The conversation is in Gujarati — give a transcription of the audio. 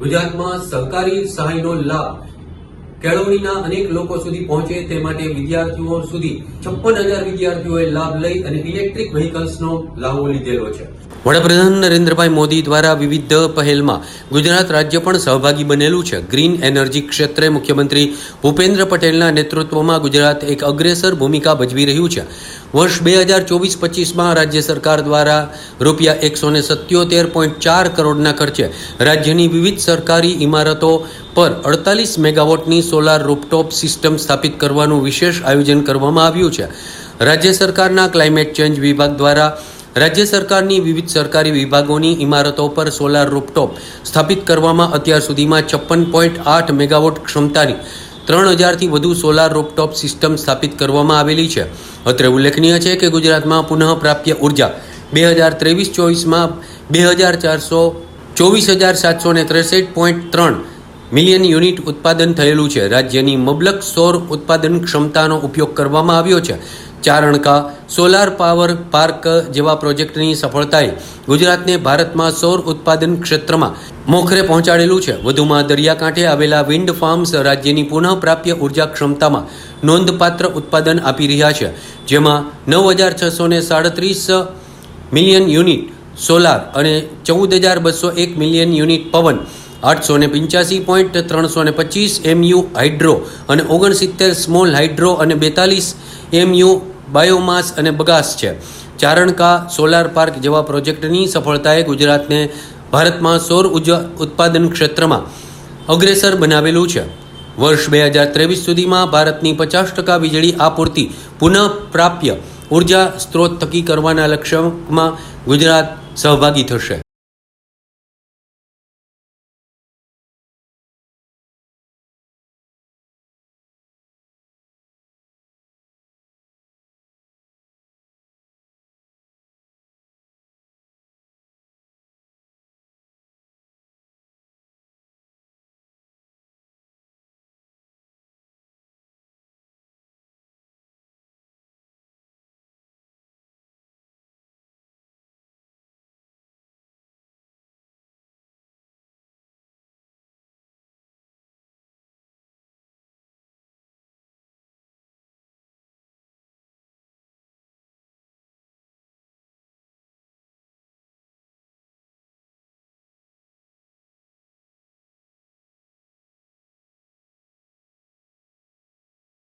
ગુજરાતમાં સહકારી સહાયનો લાભ કેળવણીના અનેક લોકો સુધી પહોંચે તે માટે વિદ્યાર્થીઓ સુધી છપ્પન હજાર વિદ્યાર્થીઓએ લાભ લઈ અને ઇલેક્ટ્રિક વ્હીકલ્સનો લાભો લીધેલો છે. વડાપ્રધાન નરેન્દ્રભાઈ મોદી દ્વારા વિવિધ પહેલમાં ગુજરાત રાજ્ય પણ સહભાગી બનેલું છે. ગ્રીન એનર્જી ક્ષેત્રે મુખ્યમંત્રી ભૂપેન્દ્ર પટેલના નેતૃત્વમાં ગુજરાત એક અગ્રેસર ભૂમિકા ભજવી રહ્યું છે. વર્ષ બે હજાર ચોવીસ પચીસમાં રાજ્ય સરકાર દ્વારા રૂપિયા એકસો ને સત્યોતેર પોઈન્ટ ચાર કરોડના ખર્ચે રાજ્યની વિવિધ સરકારી ઇમારતો પર અડતાલીસ મેગાવોટની સોલાર રૂપટોપ સિસ્ટમ સ્થાપિત કરવાનું વિશેષ આયોજન કરવામાં આવ્યું છે. રાજ્ય સરકારના ક્લાઇમેટ ચેન્જ વિભાગ દ્વારા રાજ્ય સરકારની વિવિધ સરકારી વિભાગોની ઇમારતો પર સોલાર રૂપટોપ સ્થાપિત કરવામાં અત્યાર સુધીમાં છપ્પન પોઈન્ટ આઠ મેગાવોટ ક્ષમતાની ત્રણ હજારથી વધુ સોલાર રૂપટોપ સિસ્ટમ સ્થાપિત કરવામાં આવેલી છે. અત્રે ઉલ્લેખનીય છે કે ગુજરાતમાં પુનઃપ્રાપ્ય ઊર્જા બે હજાર ત્રેવીસ ચોવીસમાં બે હજાર ચારસો ચોવીસ હજાર સાતસો ને ત્રેસઠ પોઈન્ટ ત્રણ મિલિયન યુનિટ ઉત્પાદન થયેલું છે. રાજ્યની મબલક સૌર ઉત્પાદન ક્ષમતાનો ઉપયોગ કરવામાં આવ્યો છે. ચારણકા સોલાર પાવર પાર્ક જેવા પ્રોજેક્ટની સફળતાએ ગુજરાતને ભારતમાં સૌર ઉત્પાદન ક્ષેત્રમાં મોખરે પહોંચાડેલું છે. વધુમાં દરિયાકાંઠે આવેલા વિન્ડ ફાર્મ્સ રાજ્યની પુનઃપ્રાપ્ય ઊર્જા ક્ષમતામાં નોંધપાત્ર ઉત્પાદન આપી રહ્યા છે. જેમાં નવ હજાર છસો ને સાડત્રીસ મિલિયન યુનિટ સોલાર અને ચૌદ હજાર બસો એક મિલિયન યુનિટ પવન, આઠસો ને પંચ્યાસી પોઈન્ટ ત્રણસો ને પચીસ એમયુ હાઇડ્રો અને ઓગણસિત્તેર સ્મોલ હાઇડ્રો અને બેતાલીસ એમયુ બાયોમાસ અને બગાસ છે. ચારણકા સોલાર પાર્ક જેવા પ્રોજેક્ટની સફળતાએ ગુજરાતને ભારતમાં સૌર ઊર્જા ઉત્પાદન ક્ષેત્રમાં અગ્રેસર બનાવેલું છે. વર્ષ બે હજાર ત્રેવીસ સુધીમાં ભારતની પચાસ ટકા વીજળી આપૂર્તિ પુનઃપ્રાપ્ય ઊર્જા સ્ત્રોત થકી કરવાના લક્ષ્યમાં ગુજરાત સહભાગી થશે.